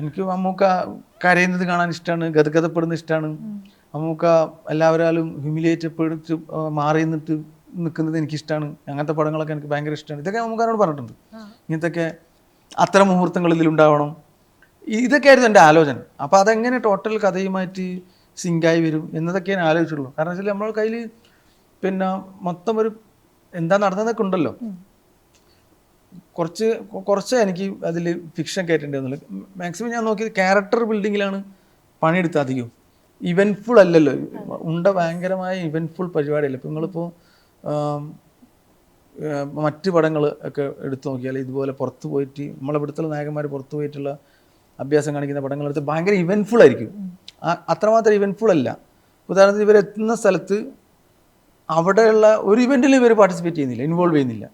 എനിക്ക് മമ്മൂക്ക കരയുന്നത് കാണാൻ ഇഷ്ടമാണ് ഗതഗതപ്പെടുന്ന ഇഷ്ടമാണ് മമ്മൂക്ക എല്ലാവരാലും ഹ്യൂമിലിയേറ്റ് പെടുത്ത് മാറി നിന്നിട്ട് നിൽക്കുന്നത് എനിക്കിഷ്ടമാണ് അങ്ങനത്തെ പടങ്ങളൊക്കെ എനിക്ക് ഭയങ്കര ഇഷ്ടമാണ് ഇതൊക്കെ അമ്മൂക്കാരോട് പറഞ്ഞിട്ടുണ്ട്. ഇങ്ങനത്തെയൊക്കെ അത്തരം മുഹൂർത്തങ്ങൾ ഇതിലുണ്ടാവണം ഈ- ഇതൊക്കെയായിരുന്നു എന്റെ ആലോചന. അപ്പോൾ അതെങ്ങനെ ടോട്ടൽ കഥയുമായിട്ട് സിങ്കായി വരും എന്നതൊക്കെ ഞാൻ ആലോചിച്ചുള്ളൂ കാരണം വെച്ചാൽ നമ്മൾ കയ്യിൽ പിന്നെ മൊത്തം ഒരു എന്താ നടന്നതൊക്കെ ഉണ്ടല്ലോ. കുറച്ച് കുറച്ച് എനിക്ക് അതിൽ ഫിക്ഷൻ കയറ്റേണ്ടതെന്നുള്ളൂ മാക്സിമം ഞാൻ നോക്കിയത് ക്യാരക്ടർ ബിൽഡിങ്ങിലാണ് പണിയെടുത്താൽ അധികം. ഇവന്റ്ഫുൾ അല്ലല്ലോ. ഉണ്ട ഭയങ്കരമായ ഇവന്റ്ഫുൾ പരിപാടിയല്ല. ഇപ്പം നിങ്ങളിപ്പോൾ മറ്റ് പടങ്ങൾ ഒക്കെ എടുത്തു നോക്കിയാൽ ഇതുപോലെ പുറത്ത് പോയിട്ട് നമ്മളെ ഇവിടുത്തെ നായകന്മാർ പുറത്ത് പോയിട്ടുള്ള അഭ്യാസം കാണിക്കുന്ന പടങ്ങൾ എടുത്ത് ഭയങ്കര ഇവന്റ്ഫുൾ ആയിരിക്കും. അത്രമാത്രം ഇവന്റ്ഫുൾ അല്ല. ഉദാഹരണത്തിന് ഇവരെത്തുന്ന സ്ഥലത്ത് അവിടെയുള്ള ഒരു ഇവന്റിലും ഇവർ പാർട്ടിസിപ്പേറ്റ് ചെയ്യുന്നില്ല ഇൻവോൾവ് ചെയ്യുന്നില്ല.